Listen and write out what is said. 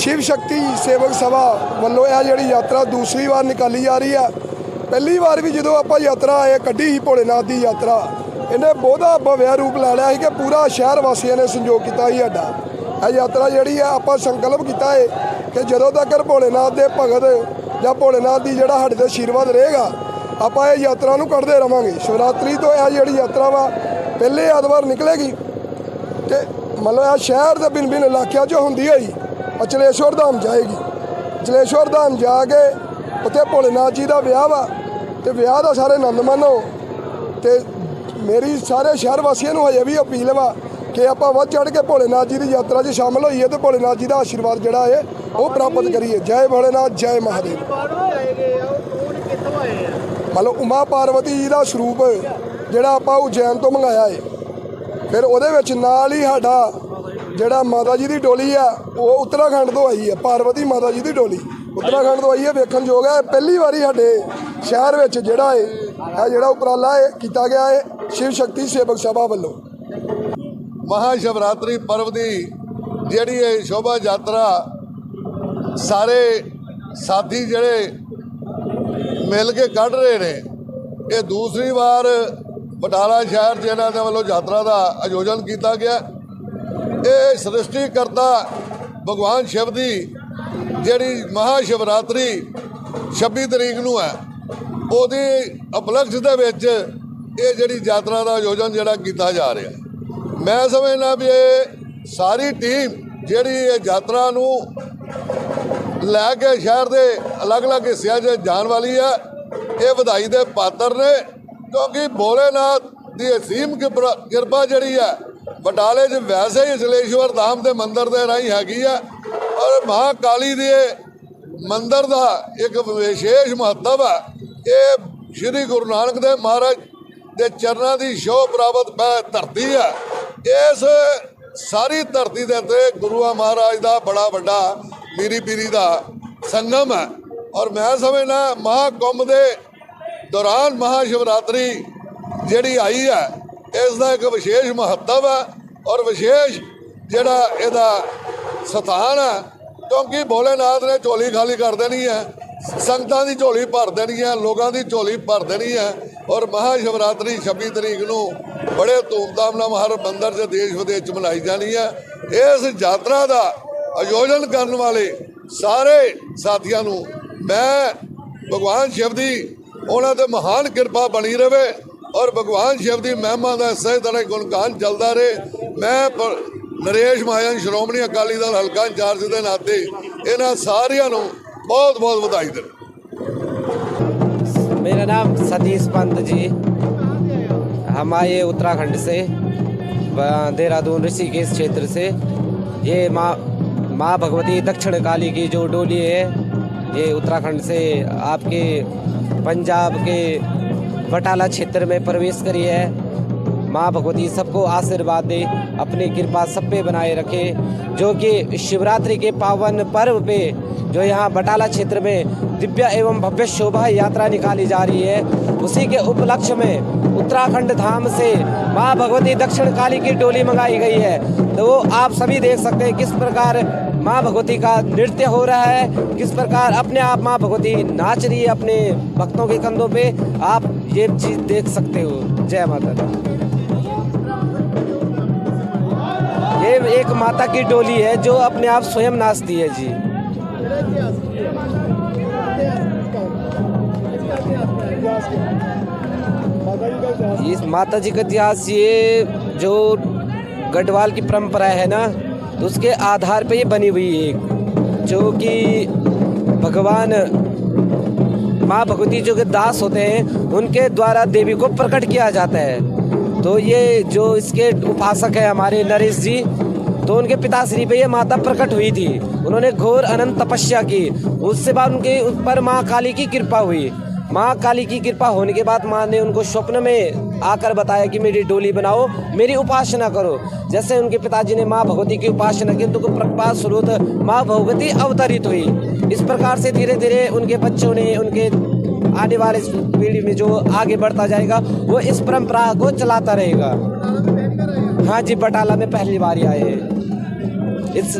ਸ਼ਿਵ ਸ਼ਕਤੀ ਸੇਵਕ ਸਭਾ ਵੱਲੋਂ ਇਹ ਜਿਹੜੀ ਯਾਤਰਾ ਦੂਸਰੀ ਵਾਰ ਨਿਕਾਲੀ ਜਾ ਰਹੀ ਆ ਪਹਿਲੀ ਵਾਰ ਵੀ ਜਦੋਂ ਆਪਾਂ ਯਾਤਰਾ ਇਹ ਕੱਢੀ ਸੀ ਭੋਲੇਨਾਥ ਦੀ ਯਾਤਰਾ, ਇਹਨੇ ਬਹੁਤਾ ਭਵਿਆ ਰੂਪ ਲੈ ਲਿਆ ਸੀ ਕਿ ਪੂਰਾ ਸ਼ਹਿਰ ਵਾਸੀਆਂ ਨੇ ਸੰਯੋਗ ਕੀਤਾ ਸੀ ਸਾਡਾ। ਇਹ ਯਾਤਰਾ ਜਿਹੜੀ ਆ ਆਪਾਂ ਸੰਕਲਪ ਕੀਤਾ ਹੈ ਕਿ ਜਦੋਂ ਤੱਕ ਭੋਲੇਨਾਥ ਦੇ ਭਗਤ ਜਾਂ ਭੋਲੇਨਾਥ ਦੀ ਜਿਹੜਾ ਸਾਡੇ ਤੇ ਆਸ਼ੀਰਵਾਦ ਰਹੇਗਾ, ਆਪਾਂ ਇਹ ਯਾਤਰਾ ਨੂੰ ਕੱਢਦੇ ਰਵਾਂਗੇ। ਸ਼ਿਵਰਾਤਰੀ ਤੋਂ ਇਹ ਜਿਹੜੀ ਯਾਤਰਾ ਵਾ, ਪਹਿਲੇ ਐਤਵਾਰ ਨਿਕਲੇਗੀ। ਤੇ ਮਤਲਬ ਇਹ ਸ਼ਹਿਰ ਦੇ ਬਿਨ ਬਿਨ ਇਲਾਕਿਆਂ 'ਚ ਹੁੰਦੀ ਹੋਈ ਅਚਲੇਸ਼ਵਰ ਧਾਮ ਜਾਏਗੀ। ਅਚਲੇਸ਼ਵਰ ਧਾਮ ਜਾ ਕੇ ਉੱਥੇ ਭੋਲੇਨਾਥ ਜੀ ਦਾ ਵਿਆਹ ਵਾ ਤੇ ਵਿਆਹ ਦਾ ਸਾਰੇ ਆਨੰਦ ਮਾਣੋ। ਤੇ ਮੇਰੀ ਸਾਰੇ ਸ਼ਹਿਰ ਵਾਸੀਆਂ ਨੂੰ ਹਜੇ ਵੀ ਅਪੀਲ ਵਾ ਕਿ ਆਪਾਂ ਵੱਧ ਚੜ ਕੇ ਭੋਲੇਨਾਥ ਜੀ ਦੀ ਯਾਤਰਾ 'ਚ ਸ਼ਾਮਲ ਹੋਈਏ ਤੇ ਭੋਲੇਨਾਥ ਜੀ ਦਾ ਆਸ਼ੀਰਵਾਦ ਜਿਹੜਾ ਹੈ, ਉਹ ਪ੍ਰਾਪਤ ਕਰੀਏ। ਜੈ ਭੋਲੇਨਾਥ, ਜੈ ਮਹਾਦੇਵ। ਮਤਲਬ ਉਮਾ ਪਾਰਵਤੀ ਜੀ ਦਾ ਸਰੂਪ ਜਿਹੜਾ ਆਪਾਂ ਉਜੈਨ ਤੋਂ ਮੰਗਾਇਆ ਹੈ ਫਿਰ ਉਹਦੇ ਵਿੱਚ ਨਾਲ ਹੀ ਸਾਡਾ ਜਿਹੜਾ ਮਾਤਾ ਜੀ ਦੀ ਡੋਲੀ ਆ, ਉਹ ਉੱਤਰਾਖੰਡ ਤੋਂ ਆਈ ਹੈ ਪਾਰਵਤੀ ਮਾਤਾ ਜੀ ਦੀ ਡੋਲੀ। ਉੱਤਰਾਖੰਡ ਤੋਂ ਆਈ ਹੈ ਵੇਖਣ ਯੋਗ ਹੈ ਪਹਿਲੀ ਵਾਰੀ ਸਾਡੇ ਸ਼ਹਿਰ ਵਿੱਚ ਜਿਹੜਾ ਹੈ ਇਹ ਜਿਹੜਾ ਉਪਰਾਲਾ ਹੈ ਕੀਤਾ ਗਿਆ ਹੈ ਸ਼ਿਵ ਸ਼ਕਤੀ ਸੇਵਕ ਸਭਾ ਵੱਲੋਂ। ਮਹਾ ਸ਼ਿਵਰਾਤਰੀ ਪਰਵ ਦੀ ਜਿਹੜੀ ਇਹ ਸ਼ੋਭਾ ਯਾਤਰਾ, ਸਾਰੇ ਸਾਥੀ ਜਿਹੜੇ ਮਿਲ ਕੇ ਕੱਢ ਰਹੇ ਨੇ, ਇਹ ਦੂਸਰੀ ਵਾਰ ਬਟਾਲਾ ਸ਼ਹਿਰ 'ਚ ਇਹਨਾਂ ਦੇ ਵੱਲੋਂ ਯਾਤਰਾ ਦਾ ਆਯੋਜਨ ਕੀਤਾ ਗਿਆ। ਇਹ ਸ੍ਰਿਸ਼ਟੀਕਰਤਾ ਭਗਵਾਨ ਸ਼ਿਵ ਦੀ, ਜਿਹੜੀ ਮਹਾ ਸ਼ਿਵਰਾਤਰੀ 26 ਤਰੀਕ ਨੂੰ ਹੈ। ਉਹਦੀ ਉਪਲਕਸ਼ ਦੇ ਵਿੱਚ ਇਹ ਜਿਹੜੀ ਯਾਤਰਾ ਦਾ ਆਯੋਜਨ ਜਿਹੜਾ ਕੀਤਾ ਜਾ ਰਿਹਾ। ਮੈਂ ਸਮਝਣਾ ਵੀ ਇਹ ਸਾਰੀ ਟੀਮ ਜਿਹੜੀ ਇਹ ਯਾਤਰਾ ਨੂੰ ਲੈ ਕੇ ਸ਼ਹਿਰ ਦੇ ਅਲੱਗ-ਅਲੱਗ ਹਿੱਸਿਆਂ 'ਚ ਜਾਣ ਵਾਲੀ ਹੈ। ਇਹ ਵਧਾਈ ਦੇ ਪਾਤਰ ਨੇ, ਕਿਉਂਕਿ ਭੋਲੇਨਾਥ ਦੀ ਅਸੀਮ ਕਿਰਪਾ ਕਿਰਪਾ ਜਿਹੜੀ ਹੈ ਬਟਾਲੇ 'ਚ ਵੈਸੇ ਹੀ ਜਲੇਸ਼ਵਰ ਧਾਮ ਦੇ ਮੰਦਿਰ ਦੇ ਰਾਹੀਂ ਹੈਗੀ ਆ, ਔਰ ਮਹਾਕਾਲੀ ਦੇ ਮੰਦਿਰ ਦਾ ਇੱਕ ਵਿਸ਼ੇਸ਼ ਮਹੱਤਵ ਹੈ ਇਹ ਸ੍ਰੀ ਗੁਰੂ ਨਾਨਕ ਦੇਵ ਮਹਾਰਾਜ ਦੇ ਚਰਨਾਂ ਦੀ ਸ਼ੋਭ ਪ੍ਰਾਪਤ ਪੈ, ਧਰਤੀ ਹੈ ਇਸ ਸਾਰੀ ਧਰਤੀ ਦੇ ਉੱਤੇ ਗੁਰੂਆ ਮਹਾਰਾਜ ਦਾ ਬੜਾ ਵੱਡਾ ਮੀਰੀ ਪੀਰੀ ਦਾ ਸੰਗਮ ਹੈ ਔਰ ਮੈਂ ਸਮਝਣਾ ਮਹਾਕੁੰਭ ਦੇ ਦੌਰਾਨ ਮਹਾ ਸ਼ਿਵਰਾਤਰੀ ਜਿਹੜੀ ਆਈ ਹੈ ਇਸ ਦਾ ਇੱਕ ਵਿਸ਼ੇਸ਼ ਮਹੱਤਵ ਹੈ ਔਰ ਵਿਸ਼ੇਸ਼ ਜਿਹੜਾ ਇਹਦਾ ਸਥਾਨ ਹੈ, ਕਿਉਂਕਿ ਭੋਲੇਨਾਥ ਨੇ ਝੋਲੀ ਖਾਲੀ ਕਰ ਦੇਣੀ ਹੈ, ਸੰਗਤਾਂ ਦੀ ਝੋਲੀ ਭਰ ਦੇਣੀ ਹੈ, ਲੋਕਾਂ ਦੀ ਝੋਲੀ ਭਰ ਦੇਣੀ ਹੈ ਔਰ ਮਹਾ ਸ਼ਿਵਰਾਤਰੀ 26 ਤਰੀਕ ਨੂੰ ਬੜੇ ਧੂਮਧਾਮ ਨਾਲ ਹਰ ਮੰਦਰ 'ਚ ਦੇਸ਼ ਵਿਦੇਸ਼ 'ਚ ਮਨਾਈ ਜਾਣੀ ਹੈ। ਇਸ ਯਾਤਰਾ ਦਾ ਆਯੋਜਨ ਕਰਨ ਵਾਲੇ ਸਾਰੇ ਸਾਥੀਆਂ ਨੂੰ ਮੈਂ ਭਗਵਾਨ ਸ਼ਿਵ ਦੀ ਉਹਨਾਂ ਤੇ ਮਹਾਨ ਕਿਰਪਾ ਬਣੀ ਰਵੇ। ਔਰ ਭਗਵਾਨ ਸ਼ਿਵ ਦੀ ਮਹਿਮਾ ਦਾ ਸਹੀ ਤਰ੍ਹਾਂ ਗੁਣਗਾਨ ਚੱਲਦਾ ਰਹੇ ਮੈਂ ਪ- ਨਰੇਸ਼ ਮਾਇਨ ਸ਼੍ਰੋਮਣੀ ਅਕਾਲੀ ਦਲ ਹਲਕਾ ਇੰਚਾਰਜ ਦੇ ਨਾਤੇ ਇਹਨਾਂ ਸਾਰਿਆਂ ਨੂੰ ਬਹੁਤ ਬਹੁਤ ਵਧਾਈ ਦਿੰਦਾ मेरा नाम सतीश पंत जी हम आए उत्तराखंड से व- देहरादून ऋषिकेश क्षेत्र से ये माँ माँ भगवती दक्षिण काली की जो डोली है ये उत्तराखंड से आपके पंजाब के बटाला क्षेत्र में प्रवेश करी है। माँ भगवती सबको आशीर्वाद दे, अपनी कृपा सब पे बनाए रखे। जो कि शिवरात्रि के पावन पर्व पे, जो यहाँ बटाला क्षेत्र में दिव्य एवं भव्य शोभा यात्रा निकाली जा रही है, उसी के उपलक्ष्य में उत्तराखंड धाम से माँ भगवती दक्षिण काली की डोली मंगाई गई है। तो वो आप सभी देख सकते हैं किस प्रकार माँ भगवती का नृत्य हो रहा है। किस प्रकार अपने आप माँ भगवती नाच रही है अपने भक्तों के कंधों पे, आप ये चीज़ देख सकते हो। जय माता दी। ये एक माता की डोली है जो अपने आप स्वयं नाचती है जी। इस माता जी का इतिहास ये जो गढ़वाल की परंपरा है ना तो उसके आधार पे ये बनी हुई है एक, जो कि भगवान, माँ भगवती जो के दास होते हैं, उनके द्वारा देवी को प्रकट किया जाता है। तो ये जो इसके उपासक है हमारे नरेश जी तो उनके पिताश्री पे ये माता प्रकट हुई थी। उन्होंने घोर अनंत तपस्या की। उससे बाद उनके ऊपर माँ काली की कृपा हुई। माँ काली की कृपा होने के बाद माँ ने उनको स्वप्न में आकर बताया कि मेरी डोली बनाओ, मेरी उपासना करो। जैसे उनके पिताजी ने माँ भगवती की उपासना की तो प्रपात स्रोत माँ भगवती अवतरित हुई। इस प्रकार से धीरे धीरे उनके बच्चों ने, उनके आने वाले पीढ़ी में जो आगे बढ़ता जाएगा, वो इस परंपरा को चलाता रहेगा। हाँ जी, बटाला में पहली बार आए हैं। इस